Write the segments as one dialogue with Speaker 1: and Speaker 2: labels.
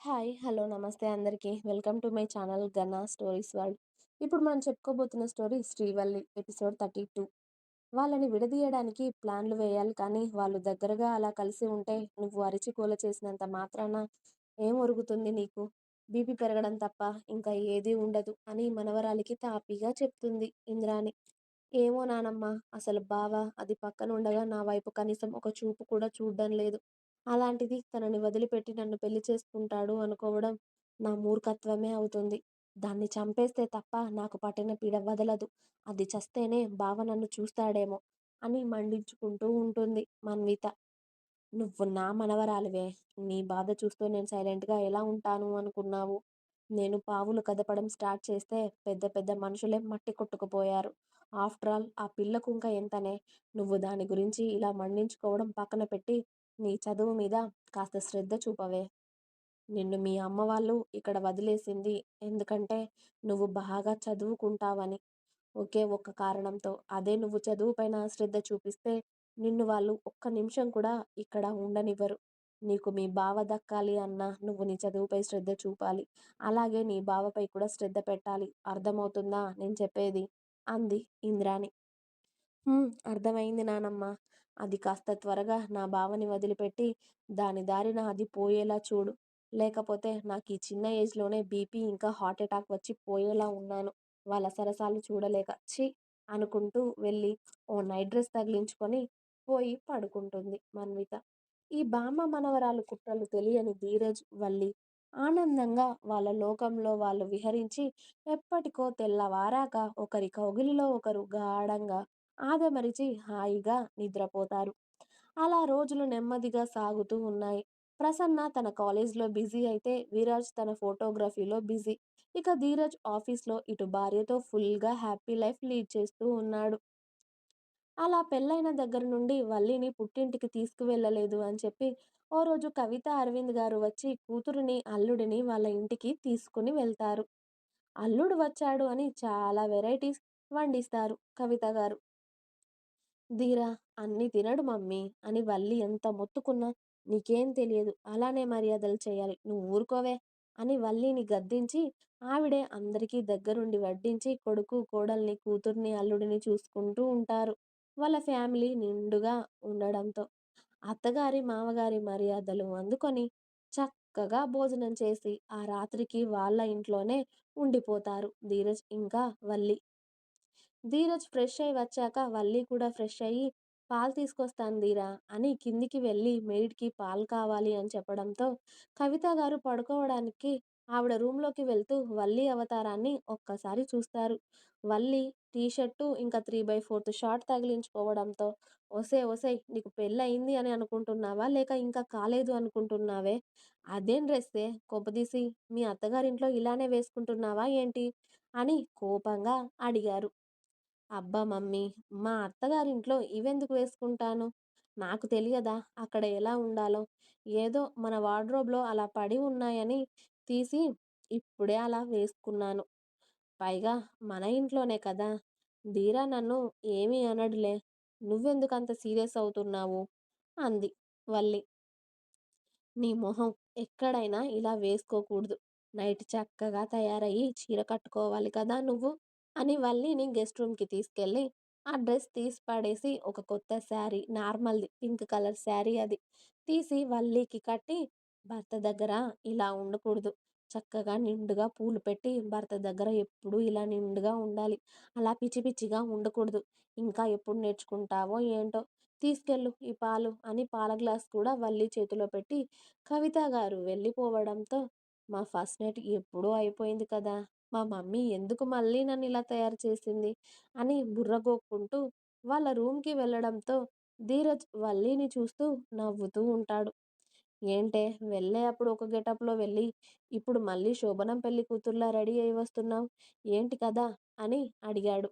Speaker 1: Hi hello నమస్తే అందరికీ. Welcome to my channel Ganna stories world. ఇప్పుడు మనం చెప్పుకోబోతున్న story Srivalli episode thirty two. వాళ్ళని విడదీయడానికి ప్లాన్లు వేయాలి కానీ వాళ్ళు దగ్గరగా అలా కలిసి ఉంటే నువ్వు అరిచికోల చేసినంత మాత్రాన ఏం ఒరుగుతుంది నీకు? బీపీ పెరగడం తప్ప ఇంకా ఏదీ ఉండదు అని మనవరాలికి తాపీగా చెప్తుంది ఇంద్రాని ఏమో నానమ్మ అసలు బావ అది పక్కన ఉండగా నా వైపు కనీసం ఒక చూపు కూడా చూడడం లేదు. అలాంటిది తనని వదిలిపెట్టి నన్ను పెళ్ళి చేసుకుంటాడు అనుకోవడం నా మూర్ఖత్వమే అవుతుంది. దాన్ని చంపేస్తే తప్ప నాకు పట్టిన పీడ వదలదు. అది చస్తేనే బావ నన్ను చూస్తాడేమో అని మండించుకుంటూ ఉంటుంది మన్విత. నువ్వు నా మనవరాలివే. నీ బాధ చూస్తూ నేను సైలెంట్గా ఎలా ఉంటాను అనుకున్నావు? నేను పావులు కదపడం స్టార్ట్ చేస్తే పెద్ద పెద్ద మనుషులే మట్టి కొట్టుకుపోయారు. ఆఫ్టర్ ఆల్ ఆ పిల్లకు ఇంకా ఎంతనే. నువ్వు దాని గురించి ఇలా మండించుకోవడం పక్కన పెట్టి నీ చదువు మీద కాస్త శ్రద్ధ చూపవే. నిన్ను మీ అమ్మ వాళ్ళు ఇక్కడ వదిలేసింది ఎందుకంటే నువ్వు బాగా చదువుకుంటావని. ఒకే ఒక్క కారణంతో అదే నువ్వు చదువుపైన శ్రద్ధ చూపిస్తే నిన్ను వాళ్ళు ఒక్క నిమిషం కూడా ఇక్కడ ఉండనివ్వరు. నీకు మీ బావ దక్కాలి అన్నా నువ్వు నీ చదువుపై శ్రద్ధ చూపాలి. అలాగే నీ బావపై కూడా శ్రద్ధ పెట్టాలి. అర్థమవుతుందా నేను చెప్పేది? అంది అర్థమైంది నానమ్మ. అది కాస్త త్వరగా నా బావని వదిలిపెట్టి దాని దారిన అది పోయేలా చూడు. లేకపోతే నాకు ఈ చిన్న ఏజ్లోనే బీపీ ఇంకా హార్ట్ అటాక్ వచ్చి పోయేలా ఉన్నాను. వాళ్ళ సరసాలు చూడలేక ఛీ! అనుకుంటూ వెళ్ళి ఓ నైట్ డ్రెస్ తగిలించుకొని పోయి పడుకుంటుంది మన్విత. ఈ బామ్మ మనవరాలు కుట్రలు తెలియని ధీరజ్ వల్లి ఆనందంగా వాళ్ళ లోకంలో వాళ్ళు విహరించి ఎప్పటికో తెల్లవారాక ఒకరి కౌగిలిలో ఒకరు గాఢంగా ఆదమరిచి హాయిగా నిద్రపోతారు. అలా రోజులు నెమ్మదిగా సాగుతూ ఉన్నాయి. ప్రసన్న తన కాలేజ్లో బిజీ అయితే విరాజ్ తన ఫోటోగ్రఫీలో బిజీ. ఇక ధీరజ్ ఆఫీస్లో ఇటు భార్యతో ఫుల్గా హ్యాపీ లైఫ్ లీడ్ చేస్తూ ఉన్నాడు. అలా పెళ్ళైన దగ్గర నుండి వల్లిని పుట్టింటికి తీసుకువెళ్ళలేదు అని చెప్పి ఓ రోజు కవిత అరవింద్ గారు వచ్చి కూతురుని అల్లుడిని వాళ్ళ ఇంటికి తీసుకుని వెళ్తారు. అల్లుడు వచ్చాడు అని చాలా వెరైటీస్ వండిస్తారు కవిత గారు. ధీరా అన్ని తినడు మమ్మీ అని వల్లి ఎంత మొత్తుకున్నా నీకేం తెలియదు అలానే మర్యాదలు చేయాలి నువ్వు ఊరుకోవే అని వల్లిని గద్దించి ఆవిడే అందరికీ దగ్గరుండి వడ్డించి కొడుకు కోడల్ని కూతుర్ని అల్లుడిని చూసుకుంటూ ఉంటారు వాళ్ళ ఫ్యామిలీ నిండుగా ఉండడంతో. అత్తగారి మామగారి మర్యాదలు అందుకొని చక్కగా భోజనం చేసి ఆ రాత్రికి వాళ్ళ ఇంట్లోనే ఉండిపోతారు ధీరజ్ ఇంకా వల్లి. ధీరజ్ ఫ్రెష్ అయి వచ్చాక వల్లి కూడా ఫ్రెష్ అయ్యి పాలు తీసుకొస్తాను ధీరా అని కిందికి వెళ్ళి మెయిడ్కి పాలు కావాలి అని చెప్పడంతో కవిత గారు పడుకోవడానికి ఆవిడ రూమ్లోకి వెళ్తూ వల్లి అవతారాన్ని ఒక్కసారి చూస్తారు. వల్లి టీషర్టు ఇంకా త్రీ బై ఫోర్త్ షార్ట్ తగిలించుకోవడంతో ఒసే ఒసే నీకు పెళ్ళయింది అని అనుకుంటున్నావా? లేక ఇంకా కాలేదు అనుకుంటున్నావే? అదేం డ్రెస్సే కొబ్బదీసి మీ అత్తగారింట్లో ఇలానే వేసుకుంటున్నావా ఏంటి? అని కోపంగా అడిగారు. అబ్బా మమ్మీ మా అత్తగారింట్లో ఇవెందుకు వేసుకుంటాను? నాకు తెలియదా అక్కడ ఎలా ఉండాలో? ఏదో మన వార్డ్రోబ్లో అలా పడి ఉన్నాయని తీసి ఇప్పుడే అలా వేసుకున్నాను. పైగా మన ఇంట్లోనే కదా! ధీరా నన్ను ఏమీ అనడులే. నువ్వెందుకు అంత సీరియస్ అవుతున్నావు? అంది వల్లి. నీ మొహం ఎక్కడైనా ఇలా వేసుకోకూడదు. నైట్ చక్కగా తయారయ్యి చీర కట్టుకోవాలి కదా నువ్వు? అని వల్లిని గెస్ట్ రూమ్కి తీసుకెళ్ళి ఆ డ్రెస్ తీసి పడేసి ఒక కొత్త శారీ నార్మల్ది పింక్ కలర్ శారీ అది తీసి వల్లికి కట్టి భర్త దగ్గర ఇలా ఉండకూడదు. చక్కగా నిండుగా పూలు పెట్టి భర్త దగ్గర ఎప్పుడు ఇలా నిండుగా ఉండాలి. అలా పిచ్చి పిచ్చిగా ఉండకూడదు. ఇంకా ఎప్పుడు నేర్చుకుంటావో ఏంటో తీసుకెళ్ళు ఈ పాలు అని పాల గ్లాస్ కూడా వల్లి చేతిలో పెట్టి కవిత గారు వెళ్ళిపోవడంతో మా ఫస్ట్ నైట్ ఎప్పుడూ అయిపోయింది కదా! మా మమ్మీ ఎందుకు మళ్ళీ నన్ను ఇలా తయారు చేసింది? అని బుర్రగోక్కుంటూ వాళ్ళ రూమ్కి వెళ్ళడంతో ధీరజ్ వల్లీని చూస్తూ నవ్వుతూ ఉంటాడు. ఏంటే వెళ్ళే అప్పుడు ఒక గెటప్లో వెళ్ళి ఇప్పుడు మళ్ళీ శోభనం పెళ్ళి కూతుర్లా రెడీ అయి వస్తున్నావు? ఏంటి కదా? అని అడిగాడు.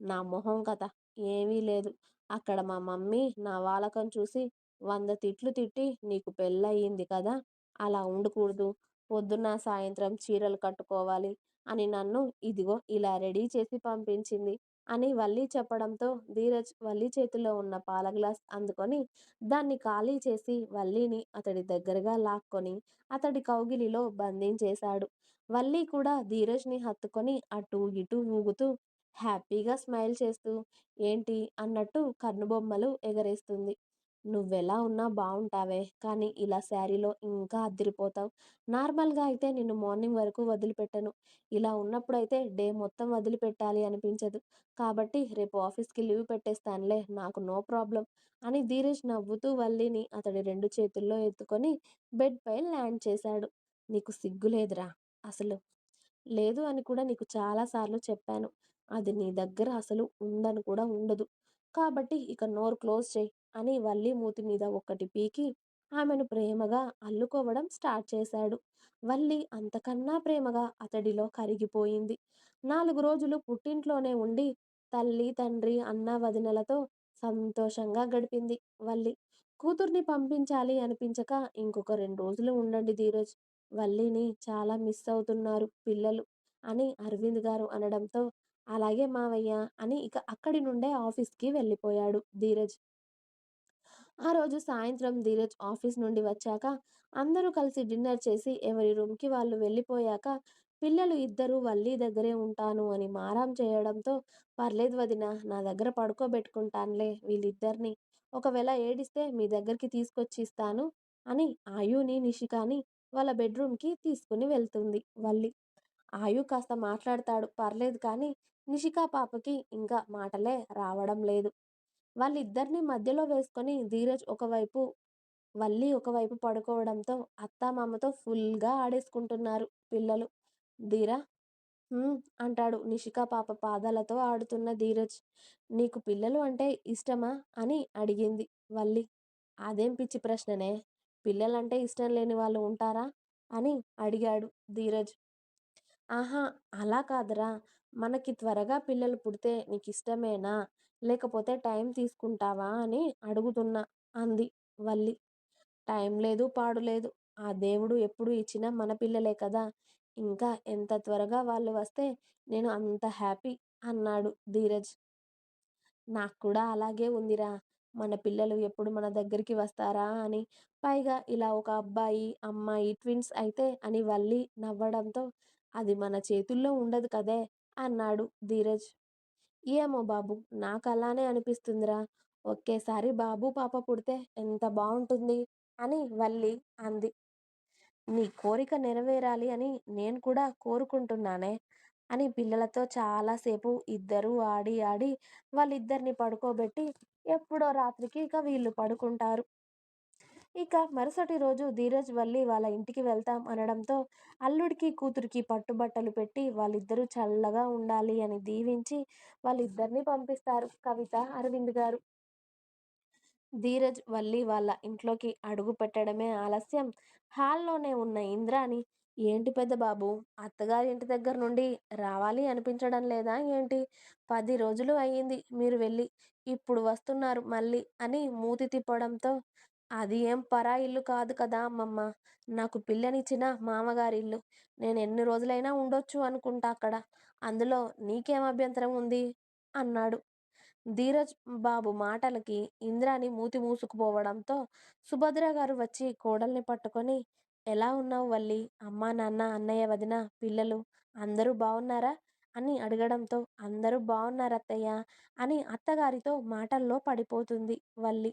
Speaker 1: నా మొహం కథ ఏమీ లేదు. అక్కడ మా మమ్మీ నా వాలకం చూసి వంద తిట్లు తిట్టి నీకు పెళ్ళయింది కదా అలా ఉండకూడదు. పొద్దున్న సాయంత్రం చీరలు కట్టుకోవాలి. అని నన్ను ఇదిగో ఇలా రెడీ చేసి పంపించింది అని వల్లి చెప్పడంతో ధీరజ్ వల్లి చేతిలో ఉన్న పాల గ్లాస్ అందుకొని దాన్ని ఖాళీ చేసి వల్లిని అతడి దగ్గరగా లాక్కొని అతడి కౌగిలిలో బంధించేశాడు. వల్లి కూడా ధీరజ్ని హత్తుకొని అటు ఇటు ఊగుతూ హ్యాపీగా స్మైల్ చేస్తూ ఏంటి? అన్నట్టు కన్నుబొమ్మలు ఎగరేస్తుంది. నువ్వెలా ఉన్నా బావుంటావే కానీ ఇలా శారీలో ఇంకా అద్దిరిపోతావు నార్మల్గా అయితే నిన్ను మార్నింగ్ వరకు వదిలిపెట్టను. ఇలా ఉన్నప్పుడైతే డే మొత్తం వదిలిపెట్టాలి అనిపించదు. కాబట్టి రేపు ఆఫీస్కి లీవ్ పెట్టేస్తానులే నాకు నో ప్రాబ్లం అని ధీరజ్ నవ్వుతూ వల్లిని అతడి రెండు చేతుల్లో ఎత్తుకొని బెడ్ పై ల్యాండ్ చేశాడు. నీకు సిగ్గులేదురా అసలు? లేదు అని కూడా నీకు చాలాసార్లు చెప్పాను. అది నీ దగ్గర అసలు ఉందని కూడా ఉండదు. కాబట్టి ఇక నోరు క్లోజ్ చేయి. అని వల్లి మూతి మీద ఒక్కటి పీకి ఆమెను ప్రేమగా అల్లుకోవడం స్టార్ట్ చేశాడు. వల్లి అంతకన్నా ప్రేమగా అతడిలో కరిగిపోయింది. నాలుగు రోజులు పుట్టింట్లోనే ఉండి తల్లి తండ్రి అన్న వదినలతో సంతోషంగా గడిపింది వల్లి. కూతుర్ని పంపించాలి అనిపించక ఇంకొక రెండు రోజులు ఉండండి ధీరజ్ వల్లిని చాలా మిస్ అవుతున్నారు పిల్లలు అని అరవింద్ గారు అనడంతో అలాగే మావయ్య అని ఇక అక్కడి నుండే ఆఫీస్కి వెళ్ళిపోయాడు ధీరజ్. ఆ రోజు సాయంత్రం ధీరజ్ ఆఫీస్ నుండి వచ్చాక అందరూ కలిసి డిన్నర్ చేసి ఎవరి రూమ్కి వాళ్ళు వెళ్ళిపోయాక పిల్లలు ఇద్దరూ వల్లి దగ్గరే ఉంటాను అని మారాం చేయడంతో పర్లేదు వదిన నా దగ్గర పడుకోబెట్టుకుంటానులే వీళ్ళిద్దరిని. ఒకవేళ ఏడిస్తే మీ దగ్గరికి తీసుకొచ్చి ఇస్తాను అని ఆయుని నిషికాని వాళ్ళ బెడ్రూమ్కి తీసుకుని వెళ్తుంది వల్లి. ఆయు కాస్త మాట్లాడతాడు పర్లేదు కానీ నిషికా పాపకి ఇంకా మాటలే రావడం లేదు. వాళ్ళిద్దరిని మధ్యలో వేసుకొని ధీరజ్ ఒకవైపు వల్లి ఒకవైపు పడుకోవడంతో అత్తామామతో ఫుల్గా ఆడేసుకుంటున్నారు పిల్లలు. ధీరా "హ్మ్" అంటాడు నిషికా పాప పాదాలతో ఆడుతున్న ధీరజ్. నీకు పిల్లలు అంటే ఇష్టమా? అని అడిగింది వల్లి. అదేం పిచ్చి ప్రశ్ననే? పిల్లలంటే ఇష్టం లేని వాళ్ళు ఉంటారా? అని అడిగాడు ధీరజ్. ఆహా అలా కాదురా. మనకి త్వరగా పిల్లలు పుడితే నీకు ఇష్టమేనా లేకపోతే టైం తీసుకుంటావా? అని అడుగుతున్నా అంది వల్లి. టైం లేదు పాడు లేదు. ఆ దేవుడు ఎప్పుడు ఇచ్చినా మన పిల్లలే కదా! ఇంకా ఎంత త్వరగా వాళ్ళు వస్తే నేను అంత హ్యాపీ అన్నాడు ధీరజ్. నాకు కూడా అలాగే ఉందిరా. మన పిల్లలు ఎప్పుడు మన దగ్గరికి వస్తారా? అని పైగా ఇలా ఒక అబ్బాయి అమ్మాయి ట్విన్స్ అయితే అని వల్లి నవ్వడంతో అది మన చేతుల్లో ఉండదు కదే! అన్నాడు ధీరజ్. ఏమో బాబు నాకు అలానే అనిపిస్తుందిరా. ఒకేసారి బాబు పాప పుడితే ఎంత బాగుంటుంది అని వల్లి అంది. నీ కోరిక నెరవేరాలి అని నేను కూడా కోరుకుంటున్నానే అని పిల్లలతో చాలాసేపు ఇద్దరూ ఆడి ఆడి వాళ్ళిద్దరిని పడుకోబెట్టి ఎప్పుడో రాత్రికి ఇక వీళ్ళు పడుకుంటారు. ఇక మరుసటి రోజు ధీరజ్ వల్లి వాళ్ళ ఇంటికి వెళ్తాం అనడంతో అల్లుడికి కూతురికి పట్టుబట్టలు పెట్టి వాళ్ళిద్దరూ చల్లగా ఉండాలి అని దీవించి వాళ్ళిద్దరిని పంపిస్తారు కవిత అరవింద్ గారు. ధీరజ్ వల్లి వాళ్ళ ఇంట్లోకి అడుగు పెట్టడమే ఆలస్యం. హాల్లోనే ఉన్న ఇంద్రాని ఏంటి పెద్ద బాబు అత్తగారి ఇంటి దగ్గర నుండి రావాలి అనిపించడం లేదా ఏంటి? పది రోజులు అయ్యింది మీరు వెళ్ళి ఇప్పుడు వస్తున్నారు మళ్ళీ అని మూతి తిప్పడంతో అది ఏం పరా ఇల్లు కాదు కదా అమ్మమ్మ. నాకు పిల్లనిచ్చిన మామగారి ఇల్లు. నేను ఎన్ని రోజులైనా ఉండొచ్చు అనుకుంటా అక్కడ. అందులో నీకేం అభ్యంతరం ఉంది? అన్నాడు. ధీరజ్ బాబు మాటలకి ఇంద్రాని మూతి మూసుకుపోవడంతో సుభద్ర గారు వచ్చి కోడల్ని పట్టుకొని ఎలా ఉన్నావు వల్లి? అమ్మా నాన్న అన్నయ్య వదిన పిల్లలు అందరూ బాగున్నారా అని అడగడంతో అందరూ బాగున్నారు అత్తయ్య అని అత్తగారితో మాటల్లో పడిపోతుంది వల్లి.